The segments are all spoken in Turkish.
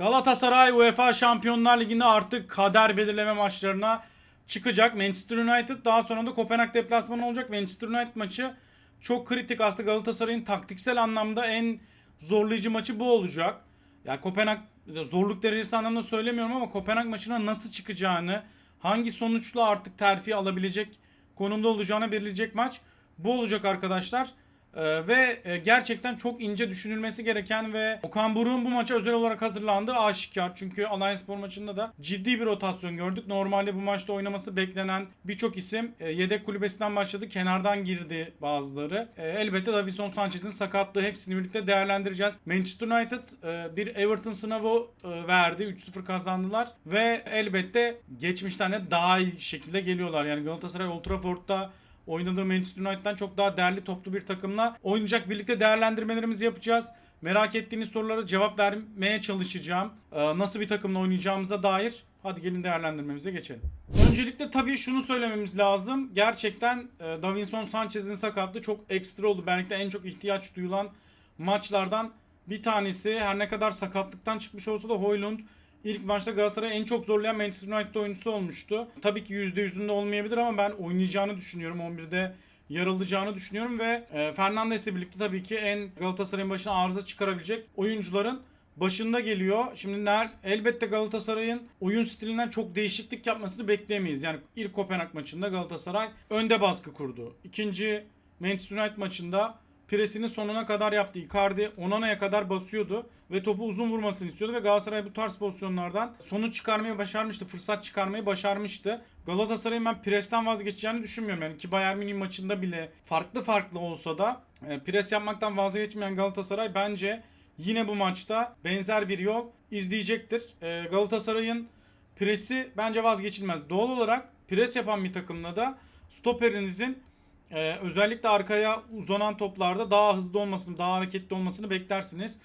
Galatasaray UEFA Şampiyonlar Ligi'nde artık kader belirleme maçlarına çıkacak. Manchester United daha sonra da Kopenhag deplasmanı olacak. Manchester United maçı çok kritik. Aslında Galatasaray'ın taktiksel anlamda en zorlayıcı maçı bu olacak. Ya Kopenhag zorluk derecesi anlamda söylemiyorum ama Kopenhag maçına nasıl çıkacağını, hangi sonuçla artık terfi alabilecek konumda olacağını belirleyecek maç bu olacak arkadaşlar. Ee, ve e, gerçekten çok ince düşünülmesi gereken ve Okan Buruk'un bu maça özel olarak hazırlandığı aşikar. Çünkü Allianspor maçında da ciddi bir rotasyon gördük. Normalde bu maçta oynaması beklenen birçok isim e, yedek kulübesinden başladı. Kenardan girdi bazıları. E, elbette Davison Sanchez'in sakatlığı hepsini birlikte değerlendireceğiz. Manchester United bir Everton sınavı verdi. 3-0 kazandılar ve elbette geçmişten de daha iyi şekilde geliyorlar. Yani Galatasaray Old Trafford'da oynadığı Manchester United'dan çok daha değerli toplu bir takımla oynayacak. Birlikte değerlendirmelerimizi yapacağız. Merak ettiğiniz sorulara cevap vermeye çalışacağım. Ee, nasıl bir takımla oynayacağımıza dair. Hadi gelin değerlendirmemize geçelim. Öncelikle tabii şunu söylememiz lazım. Gerçekten e, Davinson Sanchez'in sakatlığı çok ekstra oldu. Belki de en çok ihtiyaç duyulan maçlardan bir tanesi. Her ne kadar sakatlıktan çıkmış olsa da Hoylund İlk maçta Galatasaray'ı en çok zorlayan Manchester United oyuncusu olmuştu. Tabii ki %100'ünde olmayabilir ama ben oynayacağını düşünüyorum. 11'de yer alacağını düşünüyorum ve e, Fernandes'le birlikte tabii ki en Galatasaray'ın başına arıza çıkarabilecek oyuncuların başında geliyor. Şimdi ner, elbette Galatasaray'ın oyun stilinden çok değişiklik yapmasını bekleyemeyiz. Yani ilk Kopenhag maçında Galatasaray önde baskı kurdu. İkinci Manchester United maçında presini sonuna kadar yaptı. Icardi Onana'ya kadar basıyordu ve topu uzun vurmasını istiyordu ve Galatasaray bu tarz pozisyonlardan sonuç çıkarmayı başarmıştı. Fırsat çıkarmayı başarmıştı. Galatasaray'ın ben presten vazgeçeceğini düşünmüyorum. Yani ki Bayern Münih maçında bile farklı farklı olsa da e, pres yapmaktan vazgeçmeyen Galatasaray bence yine bu maçta benzer bir yol izleyecektir. E, Galatasaray'ın presi bence vazgeçilmez. Doğal olarak pres yapan bir takımla da stoperinizin ee, özellikle arkaya uzanan toplarda daha hızlı olmasını, daha hareketli olmasını beklersiniz.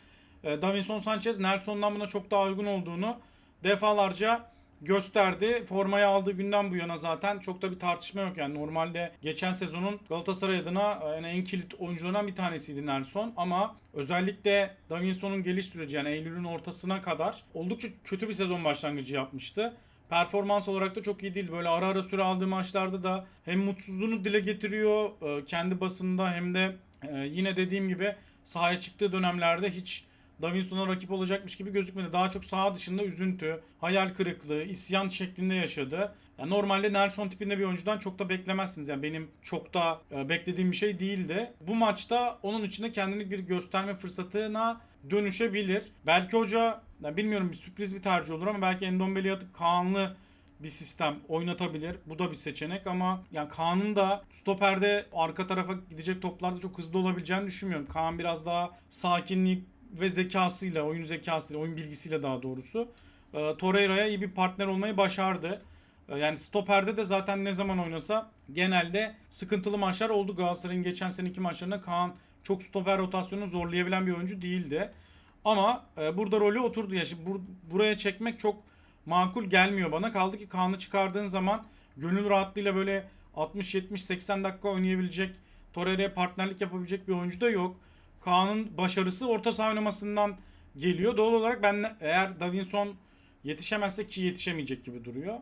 Ee, Davinson Sanchez Nelson'dan buna çok daha uygun olduğunu defalarca gösterdi. Formayı aldığı günden bu yana zaten çok da bir tartışma yok. Yani normalde geçen sezonun Galatasaray adına yani en kilit oyuncularından bir tanesiydi Nelson. Ama özellikle Davinson'un geliş süreci yani Eylül'ün ortasına kadar oldukça kötü bir sezon başlangıcı yapmıştı. Performans olarak da çok iyi değil. Böyle ara ara süre aldığı maçlarda da hem mutsuzluğunu dile getiriyor e, kendi basında hem de e, yine dediğim gibi sahaya çıktığı dönemlerde hiç Davinson'a rakip olacakmış gibi gözükmedi. Daha çok saha dışında üzüntü, hayal kırıklığı, isyan şeklinde yaşadı. Yani normalde Nelson tipinde bir oyuncudan çok da beklemezsiniz. Yani benim çok da e, beklediğim bir şey değildi. Bu maçta onun içinde kendini bir gösterme fırsatına dönüşebilir. Belki hoca ya bilmiyorum bir sürpriz bir tercih olur ama belki Endombele'yi atıp Kaan'lı bir sistem oynatabilir. Bu da bir seçenek ama yani Kaan'ın da stoperde arka tarafa gidecek toplarda çok hızlı olabileceğini düşünmüyorum. Kaan biraz daha sakinlik ve zekasıyla, oyun zekasıyla, oyun bilgisiyle daha doğrusu e, Torreira'ya iyi bir partner olmayı başardı. E, Yani stoperde de zaten ne zaman oynasa genelde sıkıntılı maçlar oldu. Galatasaray'ın geçen seneki maçlarında Kaan çok stoper rotasyonu zorlayabilen bir oyuncu değildi. Ama e, burada rolü oturdu. Ya şimdi bur- buraya çekmek çok makul gelmiyor bana. Kaldı ki Kaan'ı çıkardığın zaman gönül rahatlığıyla böyle 60 70 80 dakika oynayabilecek, Torreira'ya partnerlik yapabilecek bir oyuncu da yok. Kaan'ın başarısı orta saha oynamasından geliyor. Doğal olarak ben eğer Davinson yetişemezse ki yetişemeyecek gibi duruyor.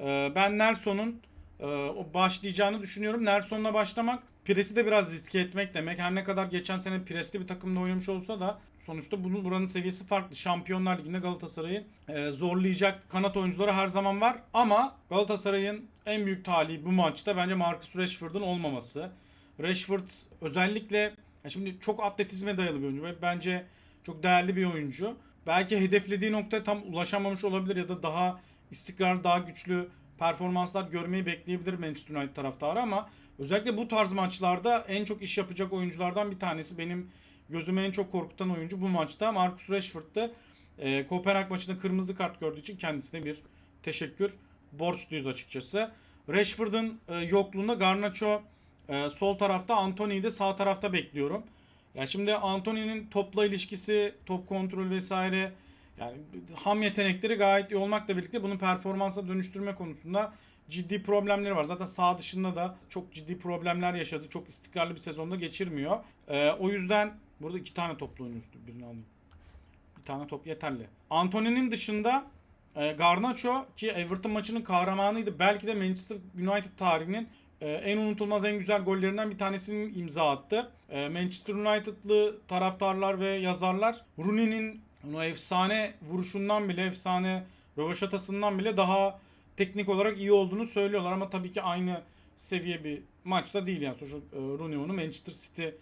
Ee, ben Nelson'un e, başlayacağını düşünüyorum. Nelson'la başlamak presi de biraz riske etmek demek. Her ne kadar geçen sene presli bir takımda oynamış olsa da sonuçta bunun buranın seviyesi farklı. Şampiyonlar Ligi'nde Galatasaray'ı e, zorlayacak kanat oyuncuları her zaman var. Ama Galatasaray'ın en büyük talihi bu maçta bence Marcus Rashford'un olmaması. Rashford özellikle şimdi çok atletizme dayalı bir oyuncu ve bence çok değerli bir oyuncu. Belki hedeflediği noktaya tam ulaşamamış olabilir ya da daha istikrarlı, daha güçlü performanslar görmeyi bekleyebilir Manchester United taraftarı ama özellikle bu tarz maçlarda en çok iş yapacak oyunculardan bir tanesi benim gözüme en çok korkutan oyuncu bu maçta Marcus Rashford'tı. E, Kopenhag maçında kırmızı kart gördüğü için kendisine bir teşekkür borçluyuz açıkçası. Rashford'un e, yokluğunda Garnacho e, sol tarafta, Antony'yi de sağ tarafta bekliyorum. Ya şimdi Antony'nin topla ilişkisi, top kontrol vesaire yani ham yetenekleri gayet iyi olmakla birlikte bunu performansa dönüştürme konusunda ciddi problemleri var. Zaten sağ dışında da çok ciddi problemler yaşadı. Çok istikrarlı bir sezonda geçirmiyor. Ee, o yüzden burada iki tane toplu oynuyoruz. Dur, Birini alayım. Bir tane top yeterli. Anthony'nin dışında e, Garnacho ki Everton maçının kahramanıydı. Belki de Manchester United tarihinin e, en unutulmaz en güzel gollerinden bir tanesini imza attı. E, Manchester United'lı taraftarlar ve yazarlar Rooney'nin o efsane vuruşundan bile efsane rövaşatasından bile daha teknik olarak iyi olduğunu söylüyorlar ama tabii ki aynı seviye bir maçta değil yani. Sonuçta e, Rooney onu Manchester City e,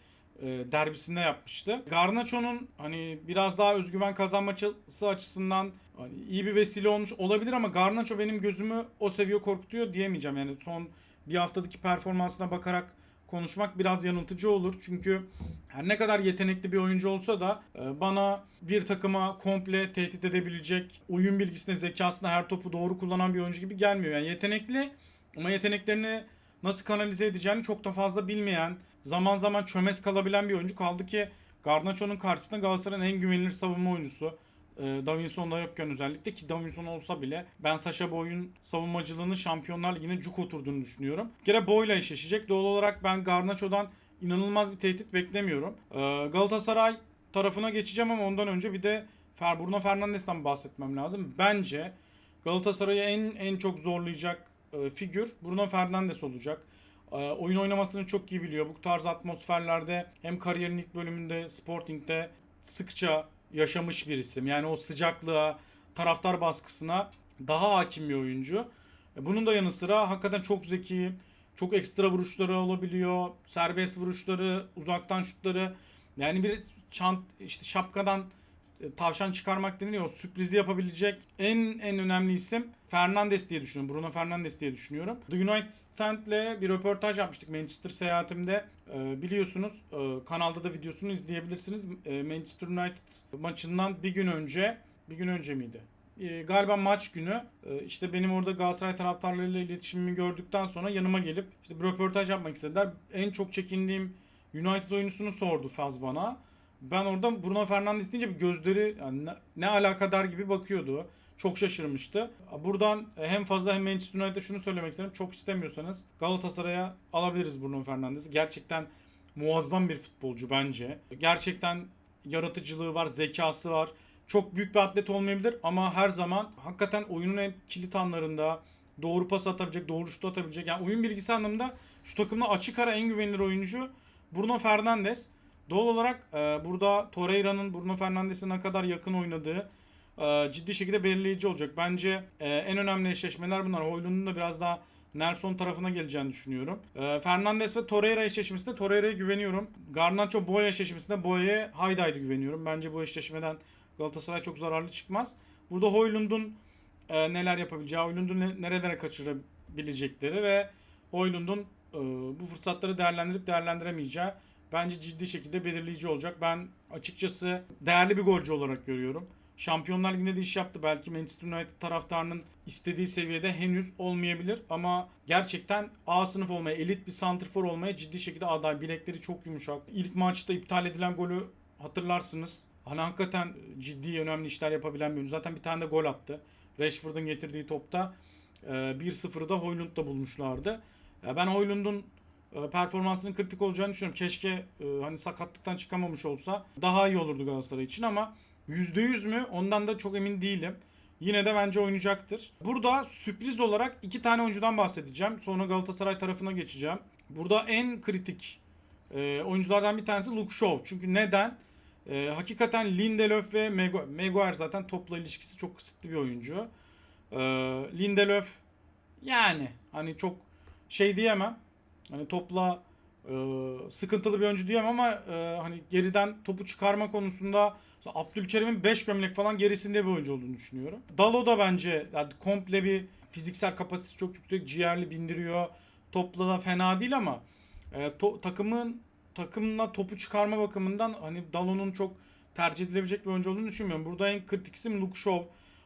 derbisinde yapmıştı. Garnacho'nun hani biraz daha özgüven kazanması açısından hani iyi bir vesile olmuş olabilir ama Garnacho benim gözümü o seviye korkutuyor diyemeyeceğim. Yani son bir haftadaki performansına bakarak konuşmak biraz yanıltıcı olur. Çünkü her ne kadar yetenekli bir oyuncu olsa da e, bana bir takıma komple tehdit edebilecek, oyun bilgisine, zekasına her topu doğru kullanan bir oyuncu gibi gelmiyor. Yani yetenekli ama yeteneklerini nasıl kanalize edeceğini çok da fazla bilmeyen, zaman zaman çömez kalabilen bir oyuncu kaldı ki Garnacho'nun karşısında Galatasaray'ın en güvenilir savunma oyuncusu. E, Davinson'da yokken özellikle ki Davinson olsa bile ben Sasha Boy'un savunmacılığını Şampiyonlar Ligi'ne cuk oturduğunu düşünüyorum. Bir kere Boy'la eşleşecek. Doğal olarak ben Garnacho'dan inanılmaz bir tehdit beklemiyorum. E, Galatasaray tarafına geçeceğim ama ondan önce bir de Bruno Fernandes'ten bahsetmem lazım. Bence Galatasaray'ı en en çok zorlayacak e, figür Bruno Fernandes olacak. E, oyun oynamasını çok iyi biliyor. Bu tarz atmosferlerde hem kariyerin ilk bölümünde Sporting'de sıkça yaşamış bir isim. Yani o sıcaklığa, taraftar baskısına daha hakim bir oyuncu. E, Bunun da yanı sıra hakikaten çok zeki, çok ekstra vuruşları olabiliyor. Serbest vuruşları, uzaktan şutları. Yani bir çant işte şapkadan tavşan çıkarmak deniliyor. O sürprizi yapabilecek en en önemli isim Fernandes diye düşünüyorum. Bruno Fernandes diye düşünüyorum. The United Stand'le bir röportaj yapmıştık Manchester seyahatimde. Ee, biliyorsunuz e, kanalda da videosunu izleyebilirsiniz. E, Manchester United maçından bir gün önce bir gün önce miydi? E, galiba maç günü e, işte benim orada Galatasaray taraftarlarıyla iletişimimi gördükten sonra yanıma gelip işte bir röportaj yapmak istediler. En çok çekindiğim United oyuncusunu sordu Faz bana. Ben orada Bruno Fernandes deyince bir gözleri yani ne, ne alakadar gibi bakıyordu. Çok şaşırmıştı. Buradan hem fazla hem Manchester United'e şunu söylemek isterim. Çok istemiyorsanız Galatasaray'a alabiliriz Bruno Fernandes'i. Gerçekten muazzam bir futbolcu bence. Gerçekten yaratıcılığı var, zekası var. Çok büyük bir atlet olmayabilir ama her zaman hakikaten oyunun en kilit anlarında doğru pas atabilecek, doğru şut atabilecek. Yani oyun bilgisi anlamında şu takımda açık ara en güvenilir oyuncu Bruno Fernandes. Doğal olarak e, burada Torreira'nın Bruno Fernandes'e ne kadar yakın oynadığı e, ciddi şekilde belirleyici olacak. Bence e, en önemli eşleşmeler bunlar. Hoylund'un da biraz daha Nelson tarafına geleceğini düşünüyorum. E, Fernandes ve Torreira eşleşmesinde Torreira'ya güveniyorum. Garnacho Boya eşleşmesinde Boya'ya haydi güveniyorum. Bence bu eşleşmeden Galatasaray çok zararlı çıkmaz. Burada Hoylund'un e, neler yapabileceği, Hoylund'un ne, nerelere kaçırabilecekleri ve Hoylund'un e, bu fırsatları değerlendirip değerlendiremeyeceği bence ciddi şekilde belirleyici olacak. Ben açıkçası değerli bir golcü olarak görüyorum. Şampiyonlar Ligi'nde de iş yaptı. Belki Manchester United taraftarının istediği seviyede henüz olmayabilir. Ama gerçekten A sınıf olmaya, elit bir santrfor olmaya ciddi şekilde aday. Bilekleri çok yumuşak. İlk maçta iptal edilen golü hatırlarsınız. Hani hakikaten ciddi önemli işler yapabilen bir oyuncu. Zaten bir tane de gol attı. Rashford'un getirdiği topta e, 1-0'ı da Hoylund'da bulmuşlardı. Ben Hoylund'un e, performansının kritik olacağını düşünüyorum. Keşke e, hani sakatlıktan çıkamamış olsa daha iyi olurdu Galatasaray için ama %100 mü ondan da çok emin değilim. Yine de bence oynayacaktır. Burada sürpriz olarak iki tane oyuncudan bahsedeceğim. Sonra Galatasaray tarafına geçeceğim. Burada en kritik e, oyunculardan bir tanesi Luke Shaw. Çünkü neden? E, hakikaten Lindelöf ve Magu- Maguire zaten topla ilişkisi çok kısıtlı bir oyuncu. E, Lindelöf yani hani çok şey diyemem. Hani topla e, sıkıntılı bir oyuncu diyemem ama e, hani geriden topu çıkarma konusunda Abdülkerim'in 5 gömlek falan gerisinde bir oyuncu olduğunu düşünüyorum. Dalo da bence yani komple bir fiziksel kapasitesi çok yüksek. Ciğerli bindiriyor. Topla da fena değil ama e, to- takımın takımla topu çıkarma bakımından hani Dalo'nun çok tercih edilebilecek bir oyuncu olduğunu düşünmüyorum. Burada en kritik isim Luke Shaw.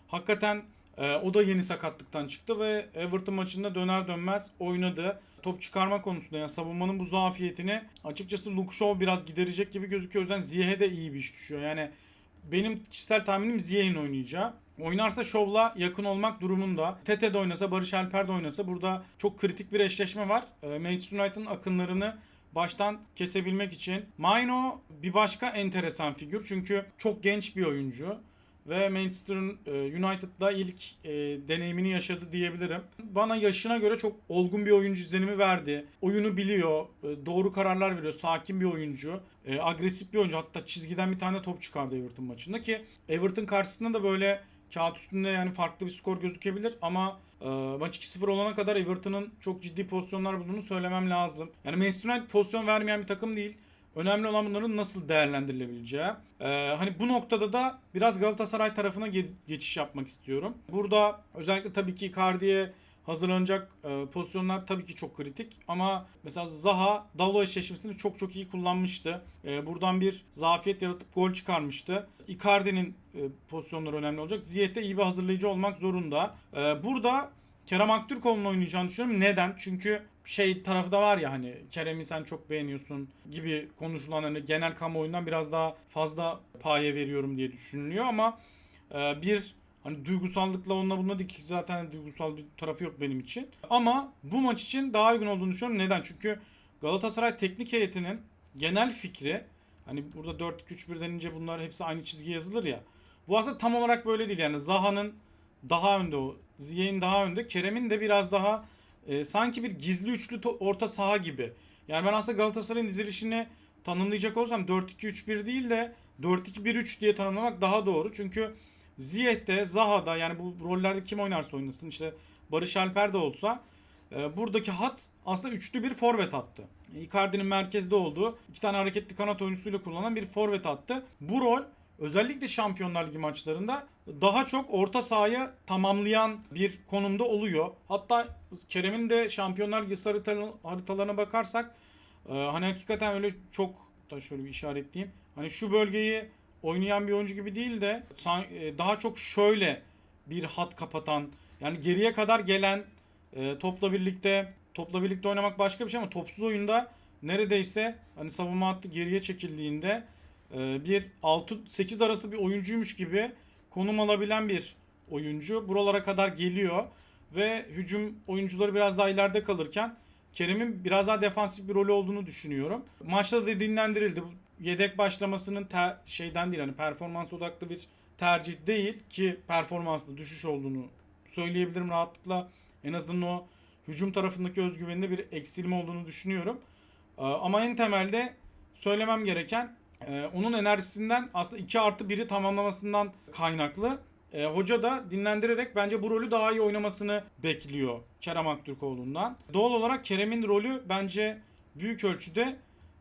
Hakikaten e, o da yeni sakatlıktan çıktı ve Everton maçında döner dönmez oynadı. Top çıkarma konusunda yani savunmanın bu zafiyetini açıkçası Luke Shaw biraz giderecek gibi gözüküyor. O yüzden Ziyeh'e de iyi bir iş düşüyor. Yani benim kişisel tahminim Ziyeh'in oynayacağı. Oynarsa Şov'la yakın olmak durumunda. Tete de oynasa, Barış Alper de oynasa burada çok kritik bir eşleşme var. E, Manchester United'ın akınlarını baştan kesebilmek için. Maino bir başka enteresan figür çünkü çok genç bir oyuncu. Ve Manchester e, United'la ilk e, deneyimini yaşadı diyebilirim. Bana yaşına göre çok olgun bir oyuncu izlenimi verdi. Oyunu biliyor, e, doğru kararlar veriyor, sakin bir oyuncu, e, agresif bir oyuncu. Hatta çizgiden bir tane top çıkardı Everton maçında ki Everton karşısında da böyle kağıt üstünde yani farklı bir skor gözükebilir ama e, maç 2-0 olana kadar Everton'ın çok ciddi pozisyonlar bulduğunu söylemem lazım. Yani Manchester United pozisyon vermeyen bir takım değil. Önemli olan bunların nasıl değerlendirilebileceği. Ee, hani bu noktada da biraz Galatasaray tarafına ge- geçiş yapmak istiyorum. Burada özellikle tabii ki Icardi'ye hazırlanacak e, pozisyonlar tabii ki çok kritik ama mesela Zaha Davlo eşleşmesini çok çok iyi kullanmıştı. E, buradan bir zafiyet yaratıp gol çıkarmıştı. Icardi'nin e, pozisyonları önemli olacak. Ziyech de iyi bir hazırlayıcı olmak zorunda. E, burada Kerem Aktürkoğlu'nun oynayacağını düşünüyorum. Neden? Çünkü şey tarafı da var ya hani Kerem'i sen çok beğeniyorsun gibi konuşulan hani genel kamuoyundan biraz daha fazla paye veriyorum diye düşünülüyor ama e, bir hani duygusallıkla onunla bununla ki zaten duygusal bir tarafı yok benim için. Ama bu maç için daha uygun olduğunu düşünüyorum. Neden? Çünkü Galatasaray teknik heyetinin genel fikri hani burada 4-2-3-1 denince bunlar hepsi aynı çizgi yazılır ya. Bu aslında tam olarak böyle değil yani Zaha'nın daha önde o. Ziyech'in daha önde. Kerem'in de biraz daha e, sanki bir gizli üçlü orta saha gibi. Yani ben aslında Galatasaray'ın dizilişini tanımlayacak olsam 4-2-3-1 değil de 4-2-1-3 diye tanımlamak daha doğru. Çünkü Ziyech'te, Zaha'da yani bu rollerde kim oynarsa oynasın işte Barış Alper de olsa e, buradaki hat aslında üçlü bir forvet hattı. Icardi'nin merkezde olduğu iki tane hareketli kanat oyuncusuyla kullanılan bir forvet hattı. Bu rol özellikle Şampiyonlar Ligi maçlarında daha çok orta sahayı tamamlayan bir konumda oluyor. Hatta Kerem'in de Şampiyonlar Ligi harita- haritalarına bakarsak e, hani hakikaten öyle çok da şöyle bir işaretleyeyim. Hani şu bölgeyi oynayan bir oyuncu gibi değil de e, daha çok şöyle bir hat kapatan yani geriye kadar gelen e, topla birlikte topla birlikte oynamak başka bir şey ama topsuz oyunda neredeyse hani savunma hattı geriye çekildiğinde bir 6-8 arası bir oyuncuymuş gibi konum alabilen bir oyuncu. Buralara kadar geliyor ve hücum oyuncuları biraz daha ileride kalırken Kerem'in biraz daha defansif bir rolü olduğunu düşünüyorum. Maçta da dinlendirildi. Yedek başlamasının te- şeyden değil hani performans odaklı bir tercih değil ki performansında düşüş olduğunu söyleyebilirim rahatlıkla. En azından o hücum tarafındaki özgüveninde bir eksilme olduğunu düşünüyorum. Ee, Ama en temelde söylemem gereken e, onun enerjisinden aslında 2 artı 1'i tamamlamasından kaynaklı. E, hoca da dinlendirerek bence bu rolü daha iyi oynamasını bekliyor Kerem Aktürkoğlu'ndan. Doğal olarak Kerem'in rolü bence büyük ölçüde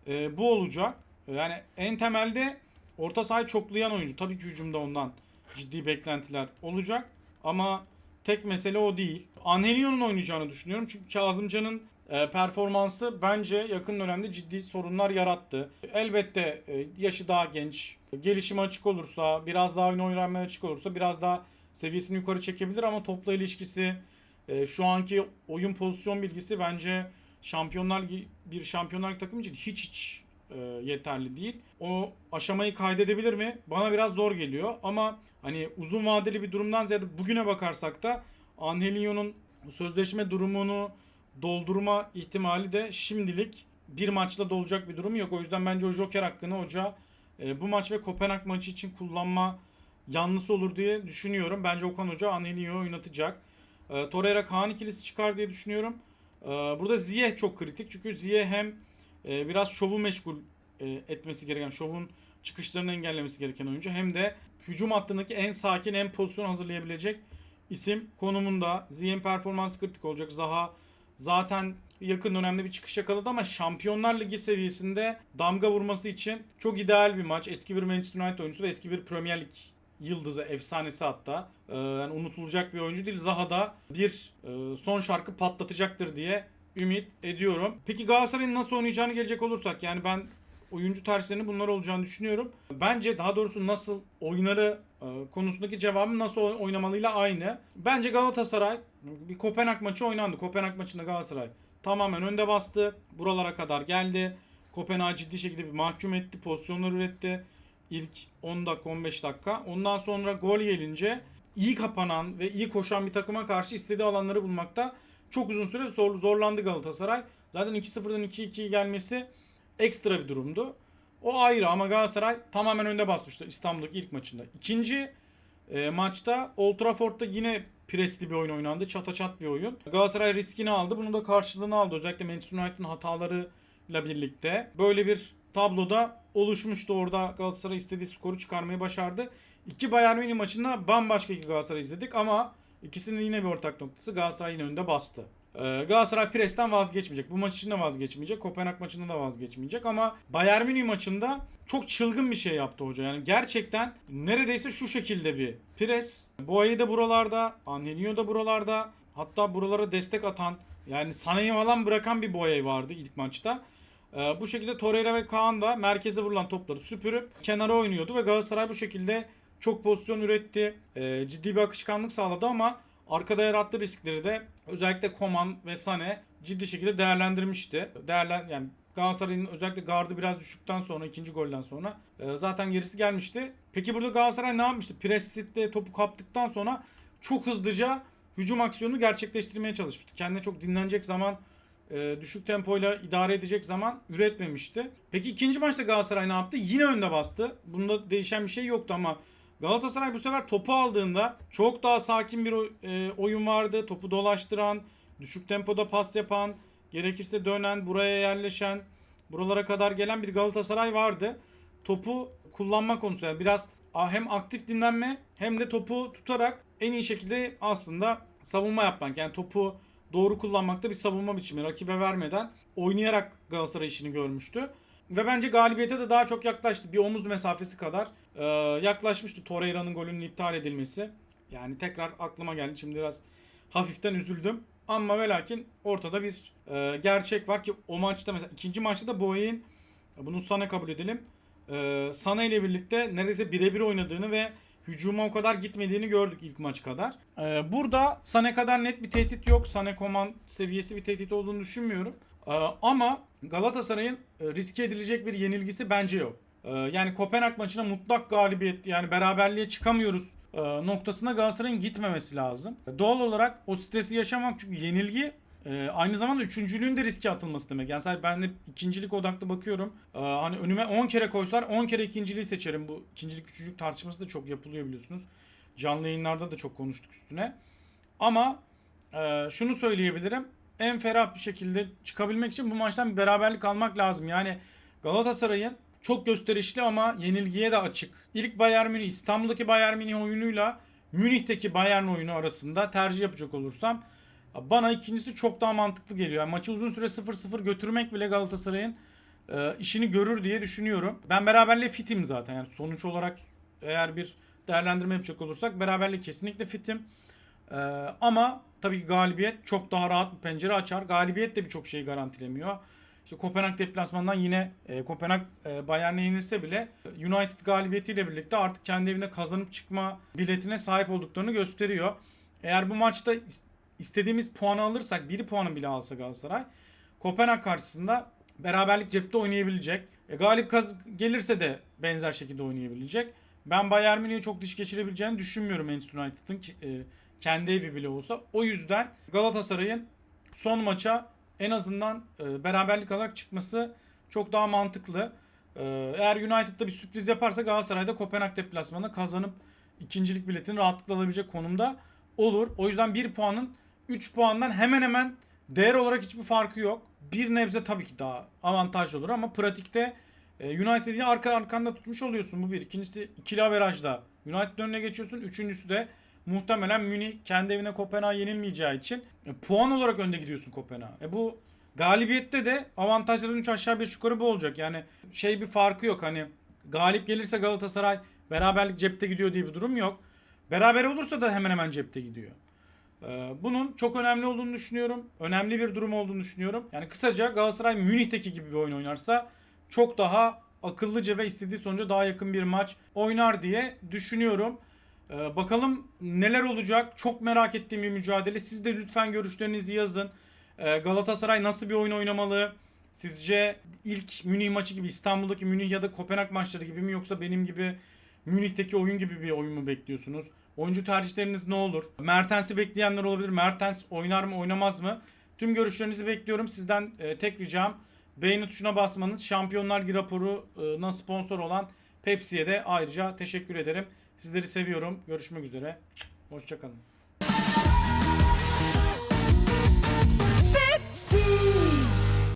e, bu olacak. Yani en temelde orta sahayı çoklayan oyuncu. Tabii ki hücumda ondan ciddi beklentiler olacak. Ama tek mesele o değil. Angelino'nun oynayacağını düşünüyorum. Çünkü Kazımcan'ın performansı bence yakın dönemde ciddi sorunlar yarattı. Elbette e, yaşı daha genç, gelişime açık olursa, biraz daha oyun öğrenmeye açık olursa biraz daha seviyesini yukarı çekebilir ama topla ilişkisi, e, şu anki oyun pozisyon bilgisi bence Şampiyonlar bir Şampiyonlar Ligi takımı için hiç hiç e, yeterli değil. O aşamayı kaydedebilir mi? Bana biraz zor geliyor ama hani uzun vadeli bir durumdan ziyade bugüne bakarsak da Angelino'nun sözleşme durumunu doldurma ihtimali de şimdilik bir maçla dolacak bir durum yok. O yüzden bence o Joker hakkını hoca e, bu maç ve Kopenhag maçı için kullanma yanlısı olur diye düşünüyorum. Bence Okan Hoca Angelino'yu oynatacak. E, Torreira Kaan ikilisi çıkar diye düşünüyorum. E, burada Ziyech çok kritik. Çünkü Ziyech hem e, biraz şovu meşgul e, etmesi gereken, şovun çıkışlarını engellemesi gereken oyuncu. Hem de hücum hattındaki en sakin, en pozisyon hazırlayabilecek isim konumunda. Ziyech'in performansı kritik olacak. Zaha zaten yakın dönemde bir çıkış yakaladı ama Şampiyonlar Ligi seviyesinde damga vurması için çok ideal bir maç. Eski bir Manchester United oyuncusu ve eski bir Premier Lig yıldızı, efsanesi hatta. Ee, yani unutulacak bir oyuncu değil. Zaha da bir e, son şarkı patlatacaktır diye ümit ediyorum. Peki Galatasaray'ın nasıl oynayacağını gelecek olursak yani ben oyuncu tercihlerinin bunlar olacağını düşünüyorum. Bence daha doğrusu nasıl oynarı e, konusundaki cevabım nasıl oy- oynamalıyla aynı. Bence Galatasaray bir Kopenhag maçı oynandı. Kopenhag maçında Galatasaray tamamen önde bastı. Buralara kadar geldi. Kopenhag ciddi şekilde bir mahkum etti. Pozisyonlar üretti. İlk 10 dakika 15 dakika. Ondan sonra gol gelince iyi kapanan ve iyi koşan bir takıma karşı istediği alanları bulmakta çok uzun süre zor, zorlandı Galatasaray. Zaten 2-0'dan 2-2'ye gelmesi ekstra bir durumdu. O ayrı ama Galatasaray tamamen önde basmıştı İstanbul'daki ilk maçında. İkinci e, maçta Old Trafford'da yine presli bir oyun oynandı. Çata çat bir oyun. Galatasaray riskini aldı. Bunun da karşılığını aldı. Özellikle Manchester United'ın hatalarıyla birlikte. Böyle bir tabloda oluşmuştu. Orada Galatasaray istediği skoru çıkarmayı başardı. İki Bayern Münih maçında bambaşka iki Galatasaray izledik ama ikisinin yine bir ortak noktası Galatasaray yine önde bastı. Ee, Galatasaray presten vazgeçmeyecek. Bu maç için de vazgeçmeyecek. Kopenhag maçında da vazgeçmeyecek ama Bayern Münih maçında çok çılgın bir şey yaptı hoca. Yani gerçekten neredeyse şu şekilde bir pres. Boğa'yı da buralarda, Angelino da buralarda. Hatta buralara destek atan yani Sané'yi falan bırakan bir Boya vardı ilk maçta. Ee, bu şekilde Torreira ve Kaan da merkeze vurulan topları süpürüp kenara oynuyordu ve Galatasaray bu şekilde çok pozisyon üretti. Ee, ciddi bir akışkanlık sağladı ama arkada yarattığı riskleri de özellikle Koman ve Sane ciddi şekilde değerlendirmişti. Değerlen yani Galatasaray'ın özellikle gardı biraz düşükten sonra ikinci golden sonra e, zaten gerisi gelmişti. Peki burada Galatasaray ne yapmıştı? Presitte topu kaptıktan sonra çok hızlıca hücum aksiyonunu gerçekleştirmeye çalışmıştı. Kendine çok dinlenecek zaman e, düşük tempoyla idare edecek zaman üretmemişti. Peki ikinci maçta Galatasaray ne yaptı? Yine önde bastı. Bunda değişen bir şey yoktu ama Galatasaray bu sefer topu aldığında çok daha sakin bir e, oyun vardı. Topu dolaştıran, düşük tempoda pas yapan, gerekirse dönen, buraya yerleşen, buralara kadar gelen bir Galatasaray vardı. Topu kullanma konusunda yani biraz hem aktif dinlenme hem de topu tutarak en iyi şekilde aslında savunma yapmak. Yani topu doğru kullanmakta bir savunma biçimi. Rakibe vermeden oynayarak Galatasaray işini görmüştü. Ve bence galibiyete de daha çok yaklaştı. Bir omuz mesafesi kadar e, yaklaşmıştı Torreira'nın golünün iptal edilmesi. Yani tekrar aklıma geldi. Şimdi biraz hafiften üzüldüm. Ama ve lakin ortada bir e, gerçek var ki o maçta mesela ikinci maçta da Boya'nın bunu sana kabul edelim. E, Sana ile birlikte neredeyse birebir oynadığını ve hücuma o kadar gitmediğini gördük ilk maç kadar. E, burada Sane kadar net bir tehdit yok. Sane Koman seviyesi bir tehdit olduğunu düşünmüyorum. E, ama Galatasaray'ın e, riske edilecek bir yenilgisi bence yok. E, yani Kopenhag maçına mutlak galibiyet yani beraberliğe çıkamıyoruz e, noktasına Galatasaray'ın gitmemesi lazım. Doğal olarak o stresi yaşamak çünkü yenilgi e, aynı zamanda üçüncülüğün de riske atılması demek. Yani sadece ben de ikincilik odaklı bakıyorum. E, hani önüme 10 kere koysalar 10 kere ikinciliği seçerim. Bu ikincilik üçüncülük tartışması da çok yapılıyor biliyorsunuz. Canlı yayınlarda da çok konuştuk üstüne. Ama şunu söyleyebilirim. En ferah bir şekilde çıkabilmek için bu maçtan bir beraberlik almak lazım. Yani Galatasaray'ın çok gösterişli ama yenilgiye de açık. İlk Bayern Münih, İstanbul'daki Bayern Münih oyunuyla Münih'teki Bayern oyunu arasında tercih yapacak olursam bana ikincisi çok daha mantıklı geliyor. Yani maçı uzun süre 0-0 götürmek bile Galatasaray'ın e, işini görür diye düşünüyorum. Ben beraberliğe fitim zaten. Yani sonuç olarak eğer bir değerlendirme yapacak olursak beraberliğe kesinlikle fitim. Ee, ama tabii ki galibiyet çok daha rahat bir pencere açar. Galibiyet de birçok şeyi garantilemiyor. İşte Kopenhag deplasmandan yine e, Kopenhag e, Bayern'e yenilse bile United galibiyetiyle birlikte artık kendi evinde kazanıp çıkma biletine sahip olduklarını gösteriyor. Eğer bu maçta is- istediğimiz puanı alırsak, bir puanı bile alsa Galatasaray, Kopenhag karşısında beraberlik cepte oynayabilecek. E, galip kaz- gelirse de benzer şekilde oynayabilecek. Ben Bayern Münih'e çok diş geçirebileceğini düşünmüyorum Manchester United'ın e, kendi evi bile olsa. O yüzden Galatasaray'ın son maça en azından e, beraberlik alarak çıkması çok daha mantıklı. E, eğer United'da bir sürpriz yaparsa Galatasaray'da Kopenhag deplasmanında kazanıp ikincilik biletini rahatlıkla alabilecek konumda olur. O yüzden 1 puanın 3 puandan hemen hemen değer olarak hiçbir farkı yok. Bir nebze tabii ki daha avantajlı olur ama pratikte e, United'i arka arkanda tutmuş oluyorsun bu bir. İkincisi ikili averajda United'ın önüne geçiyorsun. Üçüncüsü de muhtemelen Münih kendi evine Kopenhag yenilmeyeceği için e, puan olarak önde gidiyorsun Kopenhag. E bu galibiyette de avantajların 3 aşağı 5 yukarı bu olacak. Yani şey bir farkı yok hani galip gelirse Galatasaray beraberlik cepte gidiyor diye bir durum yok. Beraber olursa da hemen hemen cepte gidiyor. Ee, Bunun çok önemli olduğunu düşünüyorum. Önemli bir durum olduğunu düşünüyorum. Yani kısaca Galatasaray Münih'teki gibi bir oyun oynarsa çok daha akıllıca ve istediği sonuca daha yakın bir maç oynar diye düşünüyorum. Ee, bakalım neler olacak. Çok merak ettiğim bir mücadele. Siz de lütfen görüşlerinizi yazın. Ee, Galatasaray nasıl bir oyun oynamalı? Sizce ilk Münih maçı gibi İstanbul'daki Münih ya da Kopenhag maçları gibi mi yoksa benim gibi Münih'teki oyun gibi bir oyun mu bekliyorsunuz? Oyuncu tercihleriniz ne olur? Mertens'i bekleyenler olabilir. Mertens oynar mı oynamaz mı? Tüm görüşlerinizi bekliyorum. Sizden e, tek ricam beğeni tuşuna basmanız. Şampiyonlar Ligi raporuna sponsor olan Pepsi'ye de ayrıca teşekkür ederim. Sizleri seviyorum. Görüşmek üzere. Hoşçakalın.